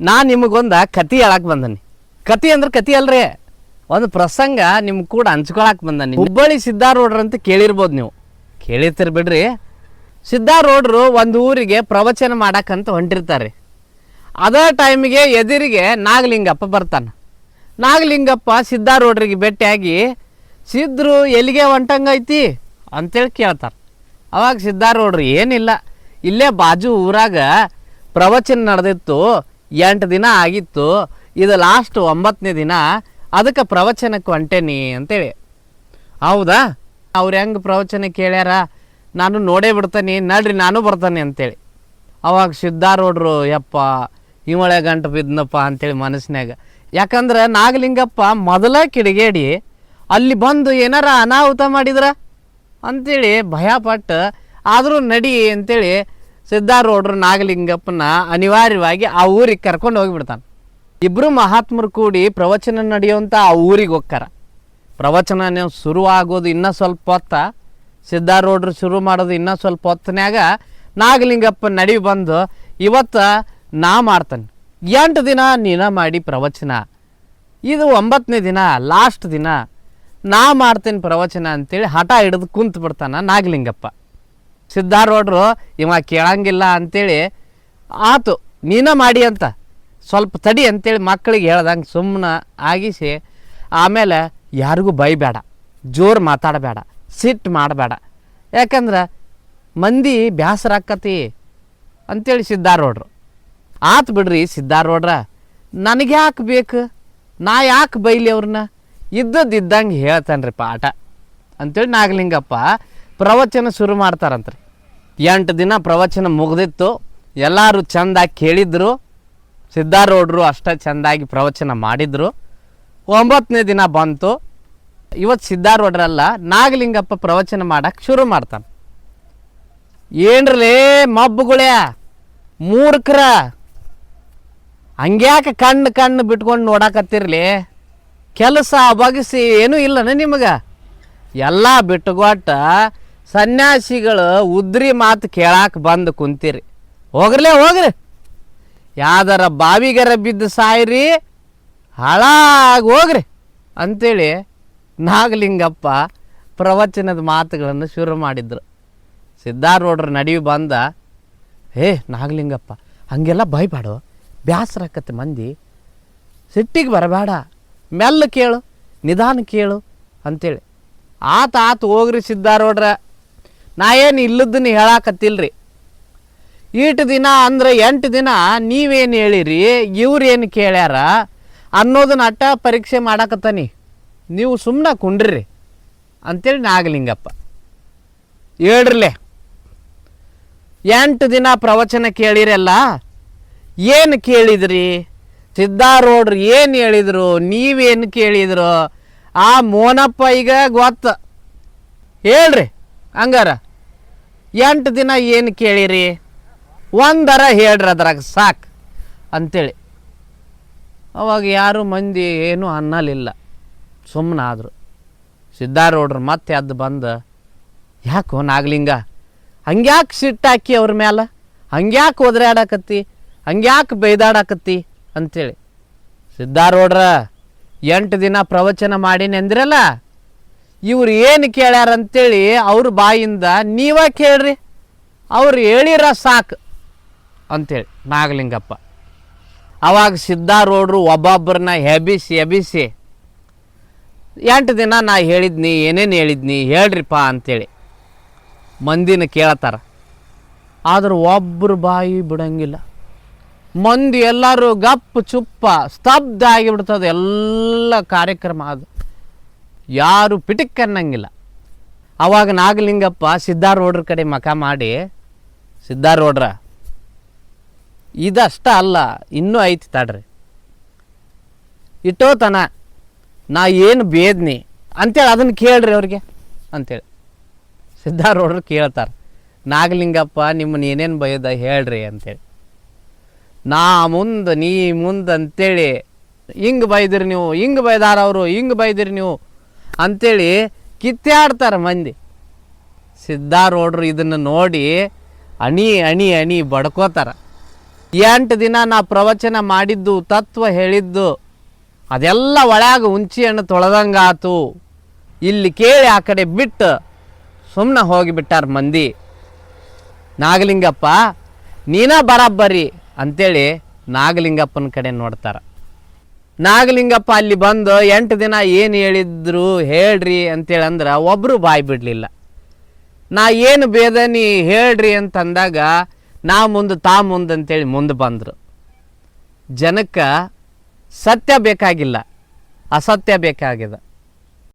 ನಾ ನಿಮಗೊಂದು ಕತಿ ಹೇಳಕ್ ಬಂದನಿ. ಕತಿ ಅಂದ್ರೆ ಕತಿ ಅಲ್ರಿ. ಒಂದು ಪ್ರಸಂಗ ನಿಮ್ ಕೂಡ ಹಂಚ್ಕೊಳಕ್ ಬಂದನಿ. ಹುಬ್ಬಳ್ಳಿ ಸಿದ್ಧಾರೂಢ್ರ ಅಂತ ಕೇಳಿರ್ಬೋದು ನೀವು. ಕೇಳಿರ್ತೀರಿ ಬಿಡ್ರಿ. ಸಿದ್ಧಾರೂಢ್ರು ಒಂದು ಊರಿಗೆ ಪ್ರವಚನ ಮಾಡಕ್ಕಂತ ಹೊಂಟಿರ್ತಾರೆ. ಅದೇ ಟೈಮಿಗೆ ಎದುರಿಗೆ ನಾಗಲಿಂಗಪ್ಪ ಬರ್ತಾನೆ. ನಾಗಲಿಂಗಪ್ಪ ಸಿದ್ಧಾರೂಢ್ರಿಗೆ ಭೇಟಿಯಾಗಿ ಸಿದ್ಧರು ಎಲ್ಲಿಗೆ ಹೊಂಟಂಗೈತಿ ಅಂತೇಳಿ ಕೇಳ್ತಾರೆ. ಅವಾಗ ಸಿದ್ಧಾರೂಢ್ರು ಏನಿಲ್ಲ. ಇಲ್ಲೇ ಬಾಜು ಊರಾಗ ಪ್ರವಚನ ನಡೆದಿತ್ತು. ಎಂಟು ದಿನ ಆಗಿತ್ತು. ಇದು ಲಾಸ್ಟ್ ಒಂಬತ್ತನೇ ದಿನ. ಅದಕ್ಕೆ ಪ್ರವಚನಕ್ಕೆ ಹೊಂಟೇನಿ ಅಂತೇಳಿ. ಹೌದಾ? ಅವ್ರು ಹೆಂಗೆ ಪ್ರವಚನ ಕೇಳ್ಯಾರ? ನಾನು ನೋಡೇ ಬಿಡ್ತಾನೆ, ನಡ್ರಿ ನಾನು ಬರ್ತಾನೆ ಅಂತೇಳಿ. ಅವಾಗ ಸಿದ್ಧಾರೋಡ್ರು ಯಪ್ಪ ಇವಳೆ ಗಂಟು ಬಿದ್ನಪ್ಪ ಅಂತೇಳಿ ಮನಸ್ಸಿನಾಗ ಯಾಕಂದ್ರೆ ನಾಗಲಿಂಗಪ್ಪ ಮೊದಲ ಕಿಡಿಗೇಡಿ, ಅಲ್ಲಿ ಬಂದು ಏನಾರ ಅನಾಹುತ ಮಾಡಿದ್ರ? ಅಂತೇಳಿ ಭಯಪಟ್ಟು. ಆದರೂ ನಡಿ ಅಂತೇಳಿ ಸಿದ್ಧಾರೂಢ್ರು ನಾಗಲಿಂಗಪ್ಪನ ಅನಿವಾರ್ಯವಾಗಿ ಆ ಊರಿಗೆ ಕರ್ಕೊಂಡು ಹೋಗಿಬಿಡ್ತಾನೆ. ಇಬ್ಬರು ಮಹಾತ್ಮರು ಕೂಡಿ ಪ್ರವಚನ ನಡೆಯುವಂಥ ಆ ಊರಿಗೆ ಹೋಗ್ತಾರ. ಪ್ರವಚನ ನೀವು ಶುರು ಆಗೋದು ಇನ್ನೂ ಸ್ವಲ್ಪ ಹೊತ್ತ ಸಿದ್ಧಾರೂಢರು ಶುರು ಮಾಡೋದು ಇನ್ನೂ ಸ್ವಲ್ಪ ಹೊತ್ತನ್ಯಾಗ ನಾಗಲಿಂಗಪ್ಪ ನಡಿ ಬಂದು ಇವತ್ತು ನಾ ಮಾಡ್ತಾನೆ. ಎಂಟು ದಿನ ನೀನ ಮಾಡಿ ಪ್ರವಚನ. ಇದು ಒಂಬತ್ತನೇ ದಿನ, ಲಾಸ್ಟ್ ದಿನ ನಾ ಮಾಡ್ತೀನಿ ಪ್ರವಚನ ಅಂತೇಳಿ ಹಠ ಹಿಡಿದು ಕುಂತು ಬಿಡ್ತಾನೆ ನಾಗಲಿಂಗಪ್ಪ. ಸಿದ್ಧಾರೂಢ್ರು ಇವ ಕೇಳಂಗಿಲ್ಲ ಅಂತೇಳಿ, ಆತು, ನೀನ ಮಾಡಿ ಅಂತ, ಸ್ವಲ್ಪ ತಡಿ ಅಂತೇಳಿ ಮಕ್ಕಳಿಗೆ ಹೇಳ್ದಂಗೆ ಸುಮ್ಮನೆ ಆಗಿಸಿ, ಆಮೇಲೆ ಯಾರಿಗೂ ಬೈಬೇಡ ಜೋರು ಮಾತಾಡಬೇಡ ಸಿಟ್ಟು ಮಾಡಬೇಡ ಯಾಕಂದ್ರೆ ಮಂದಿ ಬ್ಯಾಸರ ಆಕತಿ ಅಂತೇಳಿ ಸಿದ್ಧಾರೂಢರು ಆತು ಬಿಡ್ರಿ ಸಿದ್ಧಾರೂಢ್ರ ನನಗೆ ಯಾಕೆ ಬೇಕು? ನಾ ಯಾಕೆ ಬೈಲಿ ಅವ್ರನ್ನ ಇದ್ದದ್ದಿದ್ದಂಗೆ ಹೇಳ್ತಾನೆ ರೀ ಪಾಠ. ಅಂತೇಳಿ ನಾಗಲಿಂಗಪ್ಪ ಪ್ರವಚನ ಶುರು ಮಾಡ್ತಾರಂತ್ರಿ. ಎಂಟು ದಿನ ಪ್ರವಚನ ಮುಗ್ದಿತ್ತು. ಎಲ್ಲರೂ ಚೆಂದಾಗಿ ಕೇಳಿದ್ರು. ಸಿದ್ಧಾರೂಢರು ಅಷ್ಟೇ ಚೆಂದಾಗಿ ಪ್ರವಚನ ಮಾಡಿದ್ರು. ಒಂಬತ್ತನೇ ದಿನ ಬಂತು. ಇವತ್ತು ಸಿದ್ಧಾರೂಢರಲ್ಲ, ನಾಗಲಿಂಗಪ್ಪ ಪ್ರವಚನ ಮಾಡಕ್ಕೆ ಶುರು ಮಾಡ್ತಾನೆ. ಏನ್ರಲೇ ಮಬ್ಬುಗಳೇ ಮೂರ್ಖರ. ಹಂಗ್ಯಾಕೆ ಕಣ್ಣು ಕಣ್ಣು ಬಿಟ್ಕೊಂಡು ನೋಡಕತ್ತಿರಲಿ. ಕೆಲಸ ಬಗಸಿ ಏನೂ ಇಲ್ಲನ ನಿಮಗೆ. ಎಲ್ಲ ಬಿಟ್ಟುಕೊಟ್ಟ ಸನ್ಯಾಸಿಗಳು ಉದ್ರಿ ಮಾತು ಕೇಳಾಕ ಬಂದು ಕುಂತೀರಿ. ಹೋಗ್ರಲೇ, ಹೋಗ್ರಿ. ಯಾವ್ದಾರ ಬಾವಿಗರ ಬಿದ್ದು ಸಾಯ್ರಿ, ಹಾಳಾಗಿ ಹೋಗ್ರಿ. ಅಂತೇಳಿ ನಾಗಲಿಂಗಪ್ಪ ಪ್ರವಚನದ ಮಾತುಗಳನ್ನು ಶುರು ಮಾಡಿದ್ರು. ಸಿದ್ಧಾರೂಢರ ನಡಿವಿ ಬಂದ, ಹೇ ನಾಗಲಿಂಗಪ್ಪ, ಹಂಗೆಲ್ಲ ಭಯಪಾಡು. ಬ್ಯಾಸರಾಕತ್ತೆ ಮಂದಿ. ಸಿಟ್ಟಿಗೆ ಬರಬೇಡ. ಮೆಲ್ಲ ಕೇಳು, ನಿಧಾನ ಕೇಳು. ಅಂತೇಳಿ. ಆತ ಆತ ಹೋಗ್ರಿ ಸಿದ್ಧಾರೂಢ್ರ ನಾ ಏನು ಇಲ್ಲದನ್ನ ಹೇಳಾಕತ್ತಿಲ್ರಿ. ಈಟು ದಿನ ಅಂದ್ರೆ ಎಂಟು ದಿನ ನೀವೇನು ಹೇಳಿರಿ ಇವ್ರೇನು ಕೇಳ್ಯಾರ, ಅನ್ನೋದನ್ನ ಅಟ್ಟ ಪರೀಕ್ಷೆ ಮಾಡಾಕತ್ತಾನಿ. ನೀವು ಸುಮ್ಮನೆ ಕುಂಡ್ರಿ. ಅಂತೇಳಿ ನಾಗಲಿಂಗಪ್ಪ ಹೇಳ್ರಲೆ. ಎಂಟು ದಿನ ಪ್ರವಚನ ಕೇಳಿರಲ್ಲ, ಏನು ಕೇಳಿದ್ರಿ? ಸಿದ್ಧಾರೂಢರು ಏನು ಹೇಳಿದರು? ನೀವೇನು ಕೇಳಿದ್ರು? ಆ ಮೋನಪ್ಪ ಈಗ ಗೊತ್ತ. ಹೇಳ್ರಿ, ಹಂಗಾರ. ಎಂಟು ದಿನ ಏನು ಕೇಳಿರಿ? ಒಂದರ ಹೇಳ್ರಿ ಅದ್ರಾಗ, ಸಾಕು. ಅಂತೇಳಿ. ಅವಾಗ ಯಾರು ಮಂದಿ ಏನೂ ಅನ್ನಲಿಲ್ಲ. ಸುಮ್ಮನಾದರು ಸಿದ್ಧಾರೂಢರು ಮತ್ತೆ ಅದು ಬಂದು, ಯಾಕೋ ನಾಗಲಿಂಗ ಹಂಗ್ಯಾಕೆ ಸಿಟ್ಟಾಕಿ ಅವ್ರ ಮ್ಯಾಲ? ಹಂಗ್ಯಾಕೆ ಒದರಾಡಕತ್ತಿ? ಹಂಗ್ಯಾಕೆ ಬೈದಾಡಕತ್ತಿ? ಅಂತೇಳಿ. ಸಿದ್ಧಾರೂಢ್ರ ಎಂಟು ದಿನ ಪ್ರವಚನ ಮಾಡೀನಿ ಅಂದ್ರಲ್ಲ ಇವ್ರು ಏನು ಕೇಳ್ಯಾರ ಅಂತೇಳಿ ಅವ್ರ ಬಾಯಿಂದ ನೀವ ಕೇಳ್ರಿ. ಅವ್ರು ಹೇಳಿರ ಸಾಕು ಅಂತೇಳಿ ನಾಗಲಿಂಗಪ್ಪ. ಅವಾಗ ಸಿದ್ಧಾರೋಡ್ರು ಒಬ್ಬೊಬ್ಬರನ್ನ ಹೆಬಿಸಿ ಎಬಿಸಿ ಎಂಟು ದಿನ ನಾ ಹೇಳಿದ್ನಿ, ಏನೇನು ಹೇಳಿದ್ನಿ ಹೇಳ್ರಿಪ್ಪ ಅಂತೇಳಿ ಮಂದಿನ ಕೇಳತ್ತಾರ ಆದ್ರೆ ಒಬ್ಬರು ಬಾಯಿ ಬಿಡಂಗಿಲ್ಲ. ಮಂದಿ ಎಲ್ಲರೂ ಗಪ್ಪು ಚುಪ್ಪ ಸ್ತಬ್ಧ ಆಗಿಬಿಡ್ತದೆ ಎಲ್ಲ ಕಾರ್ಯಕ್ರಮ ಅದು. ಯಾರು ಪಿಟಿಕ್ ಅನ್ನಂಗಿಲ್ಲ ಅವಾಗ ನಾಗಲಿಂಗಪ್ಪ ಸಿದ್ಧಾರೂಢ್ರ ಕಡೆ ಮಖ ಮಾಡಿ ಸಿದ್ಧಾರೂಢ್ರ ಇದಷ್ಟ ಅಲ್ಲ, ಇನ್ನೂ ಐತಿ ತಡ್ರಿ. ಇಟ್ಟೋತನ, ನಾ ಏನು ಬೇದ್ನಿ? ಅಂತೇಳಿ ಅದನ್ನು ಕೇಳ್ರಿ ಅವ್ರಿಗೆ, ಅಂತೇಳಿ. ಸಿದ್ಧಾರೂಢರು ಕೇಳ್ತಾರೆ, ನಾಗಲಿಂಗಪ್ಪ, ನಿಮ್ಮನ್ನ ಏನೇನು ಬೈದ ಹೇಳ್ರಿ, ಅಂತೇಳಿ. ನಾ ಮುಂದೆ, ನೀ ಮುಂದೆ ಅಂತೇಳಿ, ಹಿಂಗೆ ಬೈದಿರಿ ನೀವು, ಹಿಂಗೆ ಬೈದಾರ ಅವರು, ಹಿಂಗೆ ಬೈದಿರಿ ನೀವು ಅಂತೇಳಿ ಕಿತ್ತಾಡ್ತಾರೆ ಮಂದಿ. ಸಿದ್ಧಾರೋಡ್ರು ಇದನ್ನು ನೋಡಿ ಅಣಿ ಅಣಿ ಅಣಿ ಬಡ್ಕೋತಾರ. ಎಂಟು ದಿನ ನಾ ಪ್ರವಚನ ಮಾಡಿದ್ದು, ತತ್ವ ಹೇಳಿದ್ದು, ಅದೆಲ್ಲ ಒಳಗೆ ಉಂಚಿಯನ್ನು ಹಣ್ಣು ತೊಳೆದಂಗಾತು. ಇಲ್ಲಿ ಕೇಳಿ ಆ ಕಡೆ ಬಿಟ್ಟು ಸುಮ್ಮನೆ ಹೋಗಿಬಿಟ್ಟಾರ ಮಂದಿ. ನಾಗಲಿಂಗಪ್ಪ, ನೀನ ಬರಬ್ಬರಿ ಅಂತೇಳಿ ನಾಗಲಿಂಗಪ್ಪನ ಕಡೆ ನೋಡ್ತಾರ. ನಾಗಲಿಂಗಪ್ಪ ಅಲ್ಲಿ ಬಂದು ಎಂಟು ದಿನ ಏನು ಹೇಳಿದ್ರು ಹೇಳ್ರಿ ಅಂತೇಳಿ ಅಂದ್ರೆ ಒಬ್ಬರು ಬಾಯಿ ಬಿಡಲಿಲ್ಲ. ನಾ ಏನು ಬೇದನಿ ಹೇಳ್ರಿ ಅಂತಂದಾಗ ನಾ ಮುಂದೆ ತಾ ಮುಂದೆ ಅಂತೇಳಿ ಮುಂದೆ ಬಂದರು. ಜನಕ್ಕೆ ಸತ್ಯ ಬೇಕಾಗಿಲ್ಲ, ಅಸತ್ಯ ಬೇಕಾಗಿದೆ